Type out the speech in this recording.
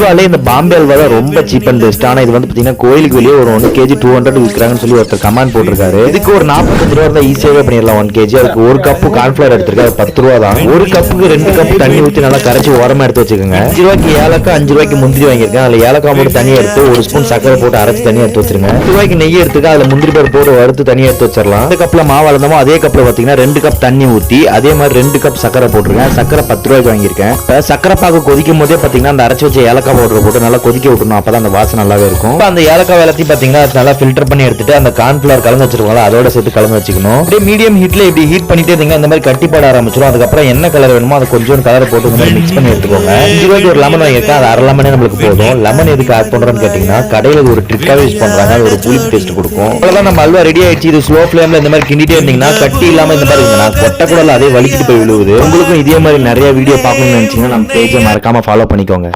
அல்வாலே இந்த பாம்பே அல்வா தான் ரொம்ப சீப் அண்ட் பெஸ்ட் ஆனா இது வந்து பாத்தீங்கன்னா கோயிலுக்கு வெளியே ஒரு ஒன் கேஜி டூ ஹண்ட்ரட் விற்கிறாங்கன்னு சொல்லி ஒருத்தர் கமெண்ட் போட்டிருக்காரு. இதுக்கு ஒரு நாற்பத்தஞ்சு ரூபா தான் ஈஸியாவே பண்ணிடலாம் ஒன் கேஜி அதுக்கு ஒரு கப்பு கான்ஃபிளவர் எடுத்திருக்காரு பத்து ரூபா தான். ஒரு கப்புக்கு ரெண்டு கப்பு தண்ணி ஊற்றி நல்லா கரைச்சி உரமா எடுத்து வச்சுக்கோங்க. அஞ்சு ரூபாய்க்கு ஏலக்காய் அஞ்சு ரூபாய்க்கு முந்திரி வாங்கியிருக்கேன். அதுல ஏலக்காய் மட்டும் தனியா எடுத்து ஒரு ஸ்பூன் சக்கரை போட்டு அரைச்சு தனியா எடுத்து வச்சிருங்க. அஞ்சு ரூபாய்க்கு நெய் எடுத்துக்க அதுல முந்திரி பருப்பு போட்டு வறுத்து தனியா எடுத்து வச்சிடலாம். இந்த கப்ல மாவு வளர்ந்தோமோ அதே கப்ல பாத்தீங்கன்னா ரெண்டு கப் தண்ணி ஊத்தி அதே மாதிரி ரெண்டு கப் சக்கரை போட்டுருக்கேன். சக்கரை பத்து ரூபாய்க்கு வாங்கியிருக்கேன். இப்ப சக்கரை பாக்கு கொதிக்கும் போதே பாத்தீங்கன்னா அந்த அரைச்சு வச்ச ஏலக்காய் பவுடர் போட்டு நல்லா கொதிக்க விட்டணும் அப்பதான் அந்த வாசனை நல்லாவே இருக்கும். அந்த ஏலக்காய் எல்லாத்தையும் பார்த்தீங்கன்னா அது நல்லா ஃபில்டர் பண்ணி எடுத்துட்டு அந்த கார்ன்ஃபிளவர் கலந்து வச்சிருக்கோம்ல அதோட சேர்த்து கலந்து வச்சுக்கணும். அப்படியே மீடியம் ஹீட்டில் இப்படி ஹீட் பண்ணிட்டே இருந்தீங்க இந்த மாதிரி கட்டிப்பாட ஆரம்பிச்சிடும் அதுக்கப்புறம் என்ன கலர் வேணுமோ அதை கொஞ்சம் கலர் போட்டு இந்த மாதிரி மிக்ஸ் பண்ணி எடுத்துக்கோங்க. அஞ்சு ரூபாய்க்கு ஒரு லெமன் வாங்கியிருக்கேன் அது அரை லெமனே நம்மளுக்கு போதும். லெமன் எதுக்கு ஆட் பண்றோம்னு கேட்டிங்கன்னா கடையில் ஒரு ட்ரிக்காகவே யூஸ் பண்ணுறாங்க அது ஒரு புளிப்பு டேஸ்ட் கொடுக்கும். அவ்வளோதான் நம்ம அல்வா ரெடி ஆயிடுச்சு. இது ஸ்லோ ஃப்ளேமில் இந்த மாதிரி கிண்டிட்டே இருந்தீங்கன்னா கட்டி இல்லாமல் இந்த மாதிரி இருந்தீங்கன்னா கொட்டை கூட அதே வலிக்கிட்டு போய் விழுவுது. உங்களுக்கும் இதே மாதிரி நிறைய வீடியோ பார்க்கணும்னு நினைச்சீங்கன்னா நம்ம பேஜை மறக்காமல் ஃபாலோ பண்ணிக்கோங்க.